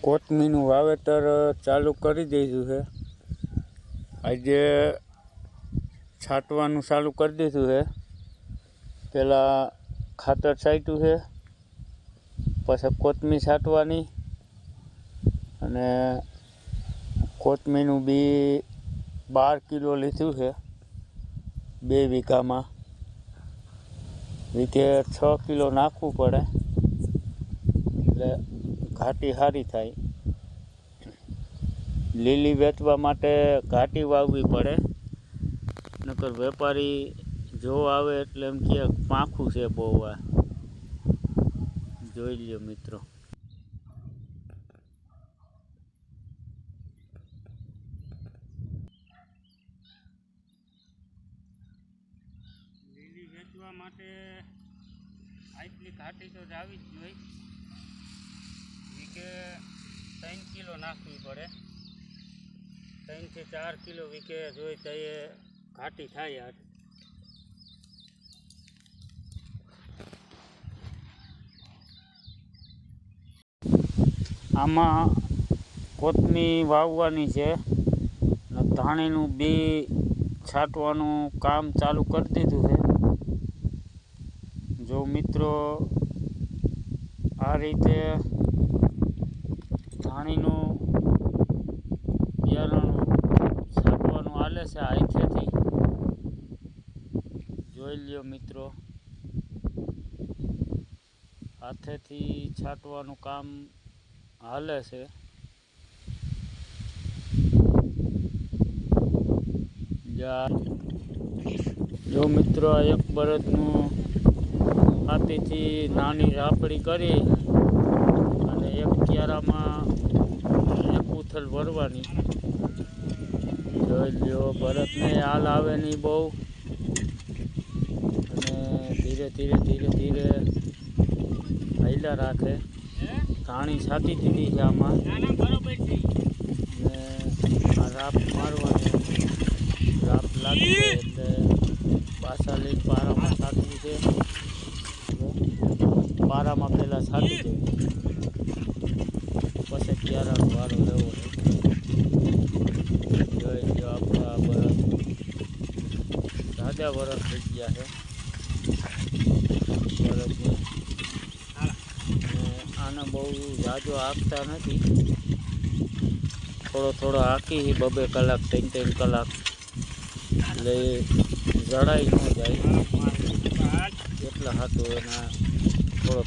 કોથમીનું વાવેતર ચાલુ કરી દીધું છે. આજે છાંટવાનું ચાલુ કરી દીધું છે. પહેલાં ખાતર છાંટ્યું છે. પછી કોથમીર છાંટવાની. અને કોથમીનું બી બાર કિલો લીધું છે. બે વીઘામાં. વીઘે છ કિલો નાખવું પડે. એટલે ઘાટી સારી થાય. લીલી વેચવા માટે ઘાટી વાવવી પડે. નકર વેપારી જો આવે એટલે એમ કે પાંખું છે બહુ આ. જોઈ લ્યો મિત્રો. લીલી વેચવા માટે આટલી ઘાટી તો જાવી જ જોઈએ. વીકે ત્રણ કિલો નાખવી પડે. ત્રણથી ચાર કિલો વીકે જોઈ તો એ ઘાટી થાય યાર આમાં કોથમી વાવવાની છે. ધાણીનું બી છાંટવાનું કામ ચાલુ કરી દીધું છે. જો મિત્રો, આ રીતે ધાણીનું બિયારણું છાંટવાનું હાલે છે હાથેથી જોઈ લ્યો મિત્રો. હાથેથી છાંટવાનું કામ હાલે છે. જા. મિત્રો એક બળદનું હાથીથી નાની રાપડી કરી અને એક ક્યારામાં ઉથલ ભરવાની જોઈ લ્યો ભરતને હાલ આવે નહીં બહુ. અને ધીરે ધીરે ધીરે ધીરે હૈલા રાખે. ધાણી છાતી દીધી છે આમાં. અને આ રાપ મારવાની. રાપ લાગી એટલે પાછા લઈ પારામાં છાતી છે પારામાં પહેલાં છાતી દેવી પછી ક્યારાનો વારો લેવો છે જોઈ લો આપણા બરફ જાજા બરફ થઈ ગયા છે બરફની અને આને બહુ જાજો હાંકતા નથી થોડો થોડો હાંકી બબે કલાક ત્રણ ત્રણ કલાક એટલે જડાઈ ન જાય એટલા હાથો એના થોડો